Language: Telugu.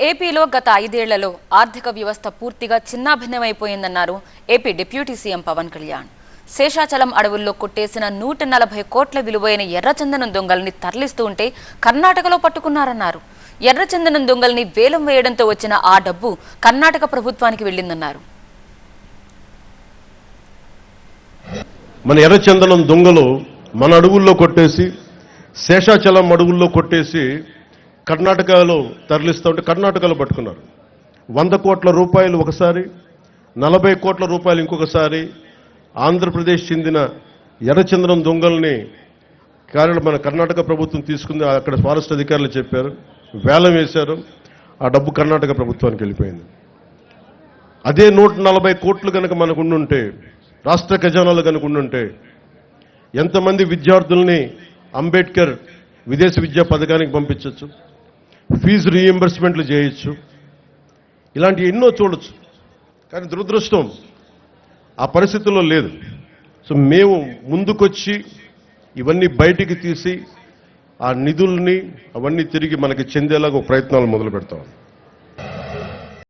ఏపీలో గత ఐదేళ్ళలో ఆర్థిక వ్యవస్థ పూర్తిగా చిన్నాభిన్నమైపోయిందన్నారు AP deputy CM Pawan Kalyan. Seshachalam అడవుల్లో కొట్టేసిన నూట నలభై కోట్ల విలువైన ఎర్రచందనం దొంగల్ని తరలిస్తూ ఉంటే కర్ణాటకలో పట్టుకున్నారన్నారు. ఎర్రచందనం దొంగల్ని వేలం వేయడంతో వచ్చిన ఆ డబ్బు కర్ణాటక ప్రభుత్వానికి వెళ్ళిందన్నారు. మన ఎర్రచందనం దొంగలు మన అడవుల్లో కొట్టేసి శేషాచలం అడవుల్లో కొట్టేసి కర్ణాటకలో తరలిస్తూ ఉంటే కర్ణాటకలో పట్టుకున్నారు. వంద కోట్ల రూపాయలు ఒకసారి నలభై కోట్ల రూపాయలు ఇంకొకసారి ఆంధ్రప్రదేశ్ చెందిన ఎర్రచందనం దొంగల్ని కానీ మన కర్ణాటక ప్రభుత్వం తీసుకుంది. అక్కడ ఫారెస్ట్ అధికారులు చెప్పారు వేలం వేశారు ఆ డబ్బు కర్ణాటక ప్రభుత్వానికి వెళ్ళిపోయింది. అదే నూట నలభై కోట్లు కనుక మనకు ఉండుంటే రాష్ట్ర ఖజానాలు కనుక ఉండుంటే ఎంతమంది విద్యార్థుల్ని అంబేద్కర్ విదేశీ విద్యా పథకానికి పంపించవచ్చు ఫీజు రీఎంబర్స్మెంట్లు చేయొచ్చు. ఇలాంటి ఎన్నో చూడొచ్చు. కానీ దురదృష్టం ఆ పరిస్థితుల్లో లేదు. సో మేము ముందుకొచ్చి ఇవన్నీ బయటికి తీసి ఆ నిధుల్ని అవన్నీ తిరిగి మనకి చెందేలాగా ప్రయత్నాలు మొదలు పెడతాం